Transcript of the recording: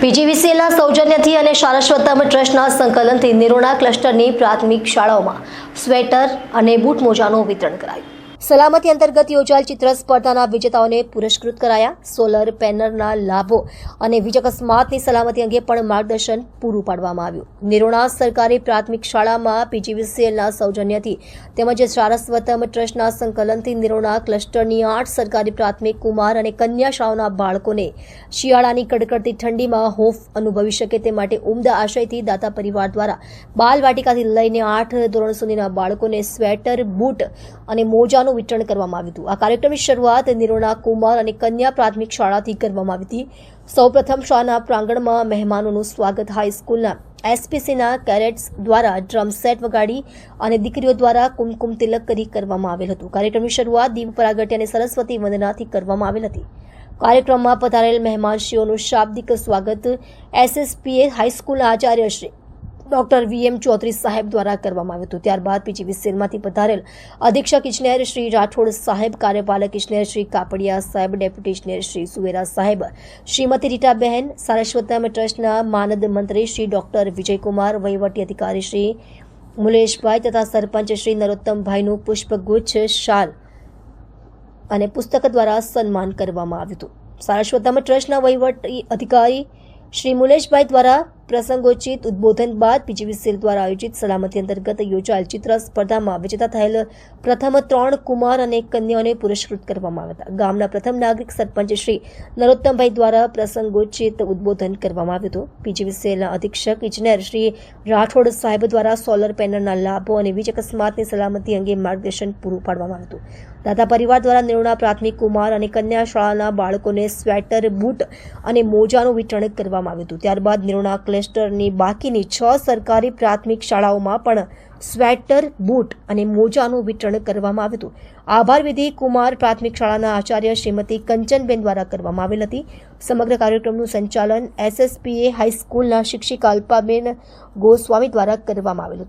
પીજીવીસીએલના સૌજન્યથી અને શારસ્વતમ ટ્રસ્ટના સંકલનથી નિરોણા ક્લસ્ટરની પ્રાથમિક શાળાઓમાં સ્વેટર અને બૂટ મોજાનું વિતરણ કરાયું. સલામતી અંતર્ગત યોજાયેલ ચિત્ર સ્પર્ધાના વિજેતાઓને પુરસ્કૃત કરાયા સોલર પેનલના લાભો અને વીજ અકસ્માતની સલામતી અંગે પણ માર્ગદર્શન પૂરું પાડવામાં આવ્યું. નિરોણા સરકારી પ્રાથમિક શાળામાં પીજીવીસીએલના સૌજન્યથી તેમજ સારસ્વતમ ટ્રસ્ટના સંકલનથી નિરોણા ક્લસ્ટરની આઠ સરકારી પ્રાથમિક કુમાર અને કન્યા શાળાના બાળકોને શિયાળાની કડકડતી ઠંડીમાં હોફ અનુભવી શકે તે માટે ઉમદા આશયથી દાતા પરિવાર દ્વારા બાલવાટિકાથી લઈને આઠ ધોરણ સુધીના બાળકોને સ્વેટર, બૂટ અને મોજાનું વિતરણ કરવામાં આવ્યું હતું. આ કાર્યક્રમની શરૂઆત નિરોણા કુમાર અને કન્યા પ્રાથમિક શાળાથી કરવામાં આવી હતી. સૌપ્રથમ શાળાના પ્રાંગણમાં મહેમાનોનું સ્વાગત હાઈસ્કૂલના એસપીસીના કેરેટ્સ દ્વારા ડ્રમ સેટ વગાડી અને દીકરીઓ દ્વારા કુમકુમ તિલક કરી કરવામાં આવેલ હતું. કાર્યક્રમની શરૂઆત દીપ પરાગટ્ય અને સરસ્વતી વંદનાથી કરવામાં આવેલ હતી. કાર્યક્રમમાં પધારેલ મહેમાનશ્રીઓનું શાબ્દિક સ્વાગત SSPA હાઈસ્કૂલના Acharya Shri doctor VM Chaudhari સાહેબ દ્વારા કરવામાં આવ્યું હતું. ત્યારબાદ પીજીવીસીએલમાંથી પધારેલ અધિક્ષક ઇજનેર શ્રી રાઠોડ સાહેબ, કાર્યપાલક ઇજનેર શ્રી કાપડિયા સાહેબ, ડેપ્યુટી ઇજનેર શ્રી સુવેરા સાહેબ, શ્રીમતી રીટાબહેન સારસ્વતમ ટ્રસ્ટના માનદ મંત્રી શ્રી ડોક્ટર વિજયકુમાર, વહીવટી અધિકારી શ્રી મુલેશભાઈ તથા સરપંચ શ્રી નરોત્તમભાઈનું પુષ્પગુચ્છ, શાલ અને પુસ્તક દ્વારા સન્માન કરવામાં આવ્યું હતું. સારસ્વતમ ટ્રસ્ટના વહીવટી અધિકારી શ્રી મુલેશભાઈ દ્વારા પ્રસંગોચિત ઉદ્બોધન બાદ પીજીવી સેલ દ્વારા આયોજિત સલામતી અંતર્ગત યોજાયેલ ચિત્ર સ્પર્ધામાં વિજેતા થયેલ પ્રથમ ત્રણ કુમાર અને કન્યાઓને પુરસ્કૃત કરવામાં આવ્યા હતા. ગામના પ્રથમ નાગરિક સરપંચ શ્રી નરોત્તમભાઈ દ્વારા પ્રસંગોચિત ઉદ્બોધન કરવામાં આવ્યું હતું. પીજીવી સેલના અધિક્ષક ઇજનેર શ્રી રાઠોડ સાહેબ દ્વારા સોલર પેનલના લાભો અને વીજ અકસ્માતની સલામતી અંગે માર્ગદર્શન પૂરું પાડવામાં આવ્યું હતું. દાદા પરિવાર દ્વારા નિર્ણા પ્રાથમિક કુમાર અને કન્યા શાળાના બાળકોને સ્વેટર, બૂટ અને મોજાનું વિતરણ કરવામાં આવ્યું હતું. ત્યારબાદ નિર્ણા ક્લસ્ટરની બાકીની છ સરકારી પ્રાથમિક શાળાઓમાં પણ સ્વેટર, બૂટ અને મોજાનું વિતરણ કરવામાં આવ્યું હતું. આભાર વિધિ કુમાર પ્રાથમિક શાળાના આચાર્ય શ્રીમતી કંચનબેન દ્વારા કરવામાં આવેલ હતી. સમગ્ર કાર્યક્રમનું સંચાલન એસએસપીએ હાઈસ્કૂલના શિક્ષિકા અલ્પાબેન ગોસ્વામી દ્વારા કરવામાં આવેલું હતું.